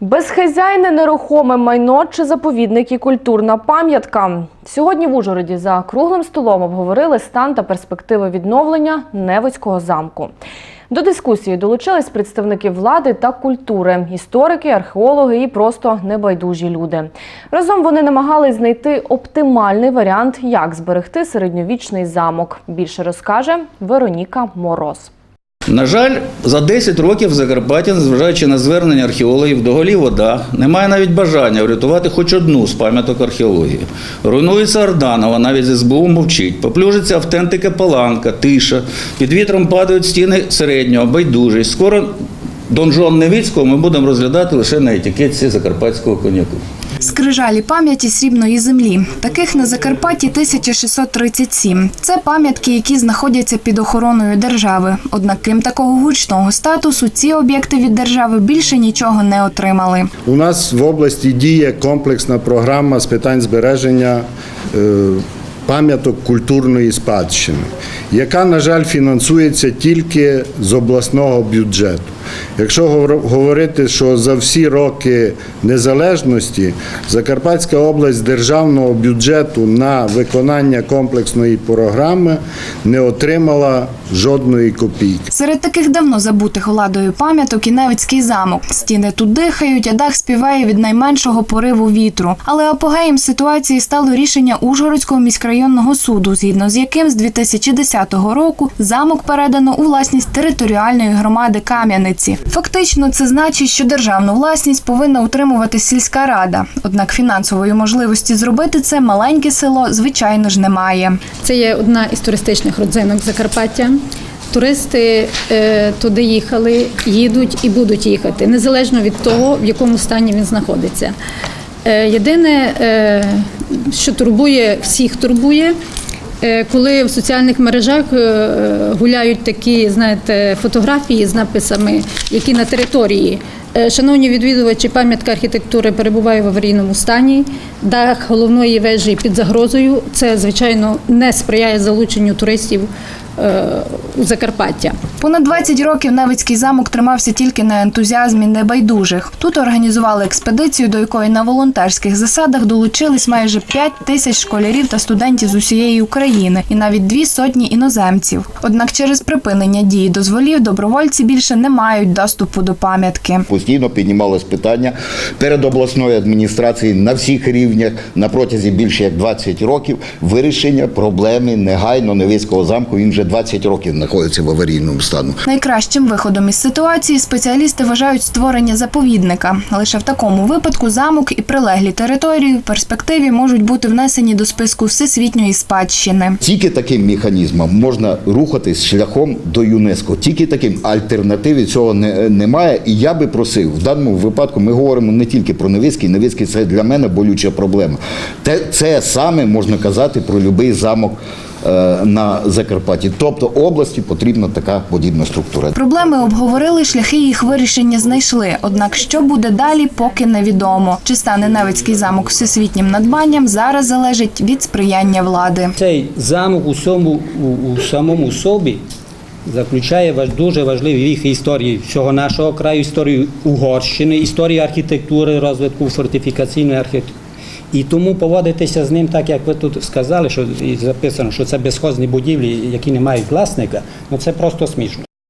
Безхазяйне нерухоме майно чи заповідник і культурна пам'ятка. Сьогодні в Ужгороді за круглим столом обговорили стан та перспективи відновлення Невицького замку. До дискусії долучились представники влади та культури, історики, археологи і просто небайдужі люди. Разом вони намагались знайти оптимальний варіант, як зберегти середньовічний замок. Більше розкаже Вероніка Мороз. На жаль, за 10 років в Закарпатті, незважаючи на звернення археологів до голів вода, немає навіть бажання врятувати хоч одну з пам'яток археології. Руйнується Орданова, навіть з СБУ мовчить. Поплюжиться автентика Паланка, тиша. Під вітром падають стіни середнього, байдужість. Скоро донжон Невицького ми будемо розглядати лише на етикетці закарпатського коньяку. Скрижалі пам'яті срібної землі. Таких на Закарпатті 1637. Це пам'ятки, які знаходяться під охороною держави. Однак, крім такого гучного статусу, ці об'єкти від держави більше нічого не отримали. У нас в області діє комплексна програма з питань збереження е, пам'яток культурної спадщини, яка, на жаль, фінансується тільки з обласного бюджету. Якщо говор- говорити, що за всі роки незалежності Закарпатська область державного бюджету на виконання комплексної програми не отримала жодної копійки. Серед таких давно забутих владою пам'яток і Невицький замок. Стіни тут дихають, а дах співає від найменшого пориву вітру. Але апогеєм ситуації стало рішення Ужгородського міськрайонного суду, згідно з яким з 2010 року замок передано у власність територіальної громади Кам'яниці. Фактично, це значить, що державну власність повинна утримувати сільська рада. Однак фінансової можливості зробити це маленьке село, звичайно ж, немає. Це є одна із туристичних родзинок Закарпаття. Туристи е, туди їхали, їдуть і будуть їхати, незалежно від того, в якому стані він знаходиться. Е, єдине, е, що турбує, всіх турбує, коли в соціальних мережах е, гуляють такі, знаєте, фотографії з написами, які на території. Е, Шановні відвідувачі, пам'ятка архітектури перебуває в аварійному стані. Дах головної вежі під загрозою. Це, звичайно, не сприяє залученню туристів е, у Закарпаття. Понад 20 років Невицький замок тримався тільки на ентузіазмі небайдужих. Тут організували експедицію, до якої на волонтерських засадах долучились майже 5 тисяч школярів та студентів з усієї України і навіть дві сотні іноземців. Однак через припинення дії дозволів добровольці більше не мають доступу до пам'ятки. Постійно піднімалось питання перед обласною адміністрацією на всіх рівнях на протязі більше як 20 років вирішення проблеми негайно Невицького замку. Він вже 20 років знаходиться в аварійному стану. Найкращим виходом із ситуації спеціалісти вважають створення заповідника. Лише в такому випадку замок і прилеглі території в перспективі можуть бути внесені до списку всесвітньої спадщини. Тільки таким механізмом можна рухатись шляхом до ЮНЕСКО. Тільки таким альтернативи цього не, немає. І я би просив в даному випадку. Ми говоримо не тільки про Новицький. Невицький це для мене болюча проблема. Те це саме можна казати про будь-який замок е, на Закарпатті. Тобто області потрібна така подібна структура. Проблеми обговорили, шляхи їх вирішення знайшли. Однак, що буде далі, поки невідомо. Чи стане Невицький замок всесвітнім надбанням, зараз залежить від сприяння влади. Цей замок у, сьому, у, у самому собі заключає дуже важливі віхи історії всього нашого краю, історію Угорщини, історію архітектури, розвитку фортифікаційної архітектури. І тому поводитися з ним так, як ви тут сказали, що і записано, що це безхозні будівлі, які не мають власника, ну це просто смішно.